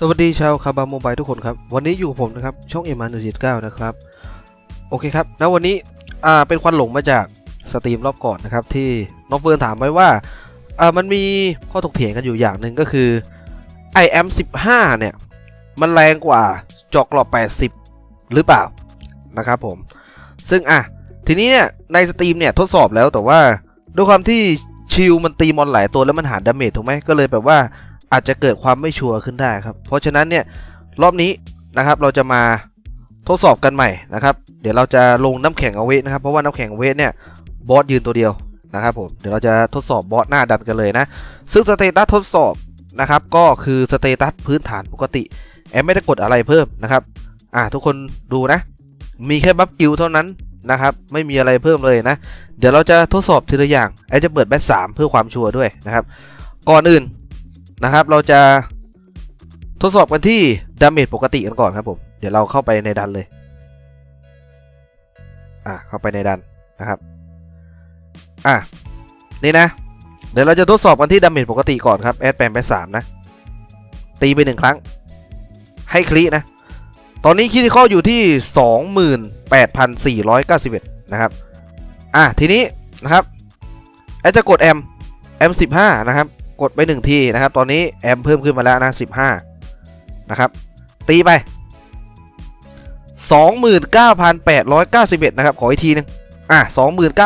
สวัสดีชาวคาบาโมบายทุกคนครับ วันนี้อยู่กับผมนะครับ ช่องเอ็มอาร์หนึ่งเก้านะครับ โอเคครับแล้ววันนี้อ่าเป็นควันหลงมาจากสตรีมรอบก่อนนะครับ ที่น้องเฟิร์นถามไว้ว่าอ่ามันมีข้อถกเถียงกันอยู่อย่างหนึ่งก็คือ i m 15 เนี่ย มันแรงกว่าจอกรอบ 80 หรือเปล่านะครับผม ซึ่งอะ ทีนี้เนี่ย ในสตรีมเนี่ย ทดสอบแล้วแต่ว่าด้วยความที่ชิลมันตีมอนหลายตัวแล้วมันหาดาเมจถูกไหมก็เลยแบบว่า อาจจะเกิดความไม่ชัวร์ขึ้นได้ครับ เพราะฉะนั้นเนี่ยรอบนี้นะครับเราจะมาทดสอบกันใหม่นะครับ เดี๋ยวเราจะลงน้ำแข็งเอาเวทนะครับ เพราะว่าน้ำแข็งเวทเนี่ยบอสยืนตัวเดียวนะครับผมเดี๋ยวเราจะทดสอบบอสหน้าดันกันเลยนะ ซึ่งสเตตัสทดสอบนะครับก็คือสเตตัสพื้นฐานปกติแอมไม่ได้กดอะไรเพิ่มนะครับอ่าทุกคนดูนะ มีแค่บัฟกิลเท่านั้นนะครับไม่มีอะไรเพิ่มเลยนะ เดี๋ยวเราจะทดสอบทีละอย่างไอจะเปิดแบทสามเพื่อความชัวร์ด้วยนะครับ ก่อนอื่น นะครับ เราจะทดสอบกันที่ดาเมจปกติกันก่อนครับผม เดี๋ยวเราเข้าไปในดันเลย อะ เข้าไปในดันนะครับ อะ นี่นะ เดี๋ยวเราจะทดสอบกันที่ดาเมจปกติก่อนครับ แอดแปมแบทสามนะ ตีไปหนึ่งครั้ง ให้คลีนะ ตอนนี้คิดข้ออยู่ที่ 28,491 นะครับ อะ ทีนี้นะครับ แอดจะกดแอมแอม15นะครับ กดไป1ทีนะครับ ตอนนี้แอมเพิ่มขึ้นมาแล้วนะ15นะครับ ตีไป29,891นะครับ ขออีกทีหนึงอะ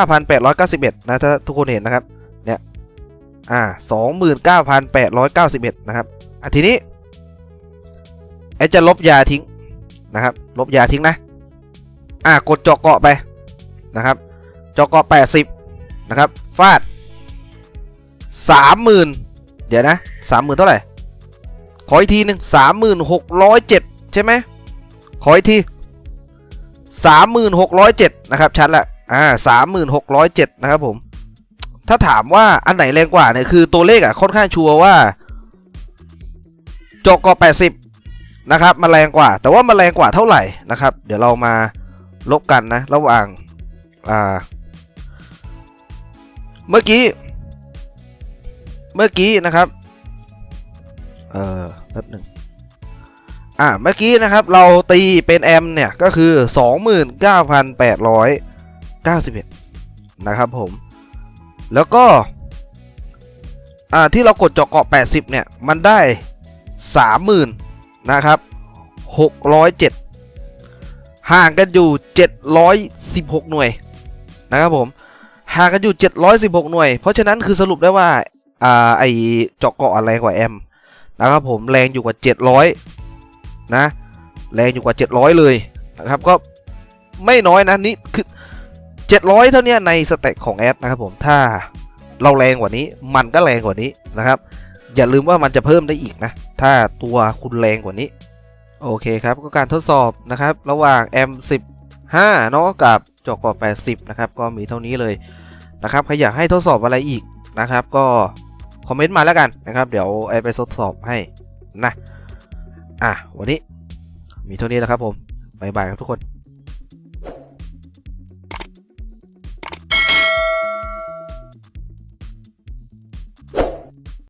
29,891นะถ้าทุกคนเห็นนะครับ เนี่ย อะ29,891นะครับ อะทีนี้แอจะลบยาทิ้งนะครับ ลบยาทิ้งนะ อะกดเจาะเกาะไปนะครับ เจาะเกาะ80นะครับ ฟาด 30,000เดี๋ยวนะ30,000เท่าไหร่ ขออีกทีหนึ่ง36,607ใช่ไหมขออีกที36,607นหกร้อยเจ็ดนะครับชัดละอ่า36,607นหกร้อยเจ็ดนะครับผม ถ้าถามว่าอันไหนแรงกว่าเนี่ยคือตัวเลขอะค่อนข้างชัวร์ว่าเจาะเกาะ80นะครับมันแรงกว่า แต่ว่ามันแรงกว่าเท่าไหร่นะครับ เดี๋ยวเรามาลบกันนะ ระหว่างอ่าเมื่อกี้ เมื่อกี้นะครับ เออแป๊บหนึ่งอ่าเมื่อกี้นะครับเราตีเป็นแอมเนี่ยก็คือ 29,891 นะครับผม แล้วก็ อ่าที่เรากดจาะเกาะ 80 เนี่ย มันได้ 30,000 นะครับ 607 ห่างกันอยู่ 716 หน่วยนะครับผมห่างกันอยู่ 716 หน่วย เพราะฉะนั้นคือสรุปได้ว่า อ่าไอเจาะเกาะอะไรกว่าแอมนะครับผมแรงอยู่กว่า 700 นะ แรงอยู่กว่า 700 เลยนะครับก็ไม่น้อยนะนี่คือ 700 เท่านี้ในสเต็กของแอดนะครับผมถ้าเราแรงกว่านี้มันก็แรงกว่านี้นะครับ อย่าลืมว่ามันจะเพิ่มได้อีกนะ ถ้าตัวคุณแรงกว่านี้ โอเคครับ ก็การทดสอบนะครับ ระหว่าง M 15 เนาะกับจอกอ80 นะครับ ก็มีเท่านี้เลยนะครับใครอยากให้ทดสอบอะไรอีกนะครับ ก็ คอมเมนต์มาแล้วกันนะครับ เดี๋ยวไอไปทดสอบให้นะ อะ วันนี้มีเท่านี้แล้วครับผมบ๊ายบายครับทุกคน